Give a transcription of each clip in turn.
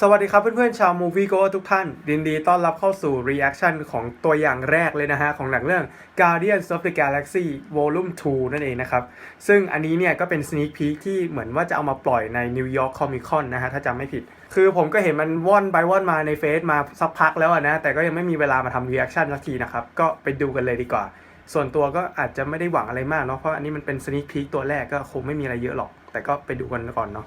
สวัสดีครับเพื่อนๆชาว Movie Go ทุกท่านยินดีต้อนรับเข้าสู่ reaction ของตัวอย่างแรกเลยนะฮะ ของหนังเรื่อง Guardians of the Galaxy Volume 2 นั่นเองนะครับ ซึ่งอันนี้เนี่ยก็เป็น sneak peek ที่เหมือนว่าจะเอามาปล่อยใน New York Comic Con นะฮะ ถ้าจำไม่ผิด คือผมก็เห็นมันว่อนไปว่อนมาในเฟซมาสักพักแล้วนะ แต่ก็ยังไม่มีเวลามาทำ reaction สักทีนะครับ ก็ไปดูกันเลยดีกว่า ส่วนตัวก็อาจจะไม่ได้หวังอะไรมากเนาะเพราะอันนี้มันเป็น sneak peek ตัวแรกก็คงไม่มีอะไรเยอะหรอก แต่ก็ไปดูกันก่อนเนาะ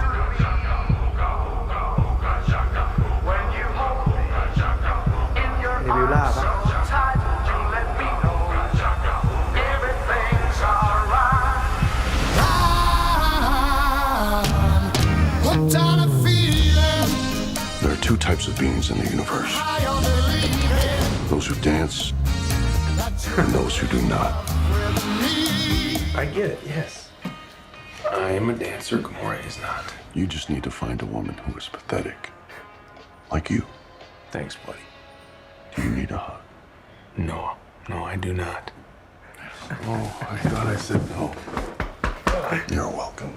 There are two types of beings in the universe I only believe those who dance and those who do not. I get it yes I am a dancer, Gamora is not. You just need to find a woman who is pathetic. Like you. Thanks, buddy. Do you need a hug? No, no, I do not. Oh, I thought I said no. You're welcome.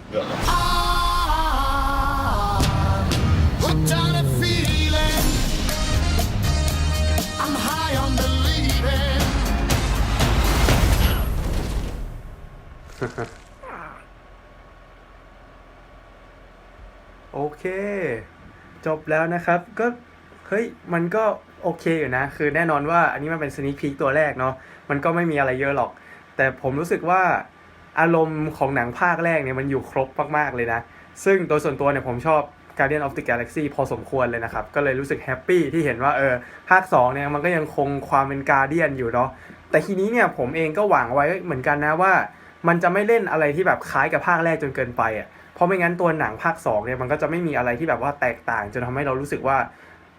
โอเค จบแล้วนะครับ ก็เฮ้ยมันก็โอเคอยู่นะ คือแน่นอนว่าอันนี้มันเป็นสนิคพีคตัวแรกเนาะมันก็ไม่มีอะไรเยอะหรอก แต่ผมรู้สึกว่าอารมณ์ของหนังภาคแรกเนี่ยมันอยู่ครบมากๆเลยนะ ซึ่งโดยส่วนตัวเนี่ยผมชอบ Guardian of the Galaxy พอสมควรเลยนะครับ ก็เลยรู้สึกแฮปปี้ที่เห็นว่าเออภาค2เนี่ยมันก็ยังคงความเป็น Guardian อยู่เนาะแต่ทีนี้เนี่ยผมเองก็หวังไว้เหมือนกันนะว่า มันจะไม่เล่นอะไรที่แบบคล้ายกับภาคแรกจนเกินไปอะเพราะไม่งั้นตัวหนังภาค2เนี่ยมันก็จะไม่มีอะไรที่แบบว่าแตกต่างจนทำให้เรารู้สึกว่า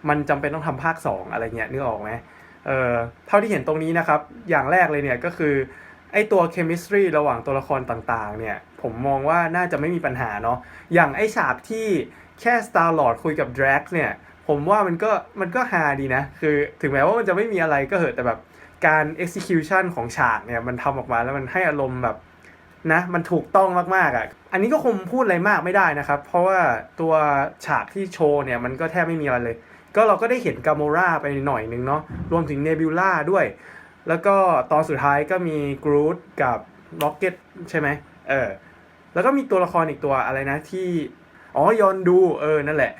มันจำเป็นต้องทำภาค 2 อะไรเงี้ยนึกออกไหมเออเท่าที่เห็นตรงนี้นะครับอย่างแรกเลยเนี่ยก็คือ ไอตัวเคมิสตรีระหว่างตัวละครต่างๆ เนี่ย ผมมองว่าน่าจะไม่มีปัญหาเนาะ อย่างไอฉากที่แค่ Star Lord คุยกับ Drax เนี่ย ผมว่ามันก็มันก็ฮาดีนะ คือถึงแม้ว่ามันจะไม่มีอะไรก็เหอะแต่แบบการ execution ของฉากเนี่ย มันทำออกมาแล้วมันให้อารมณ์แบบนะ มันถูกต้องมากๆอะ อันนี้ก็คงพูดอะไรมากไม่ได้นะครับ เพราะว่าตัวฉากที่โชว์เนี่ย มันก็แทบไม่มีอะไรเลย ก็เราก็ได้เห็นกาโมราไปหน่อยนึงเนาะ รวมถึงเนบิวล่าด้วย แล้วก็ตอนสุดท้ายก็มีกรูดกับล็อกเก็ตใช่ไหมเออ แล้วก็มีตัวละครอีกตัวอะไรนะที่อ๋อยอนดูเออนั่นแหละ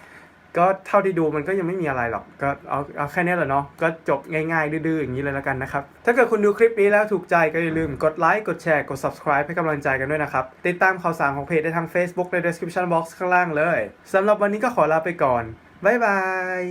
ก็เท่าที่ดูมันก็ยังไม่มีอะไรหรอก ก็เอาเอาแค่นี้แหละเนาะก็จบง่ายๆ ดื้อๆอย่างนี้เลยแล้วกันนะครับ ถ้าเกิดคุณดูคลิปนี้แล้วถูกใจก็อย่าลืมกดไลค์กดแชร์กด subscribe ให้กำลังใจกันด้วยนะครับ ติดตามข่าวสารของเพจได้ทาง Facebook ใน description box ข้างล่างเลยสำหรับวันนี้ก็ขอลาไปก่อนบ๊ายบาย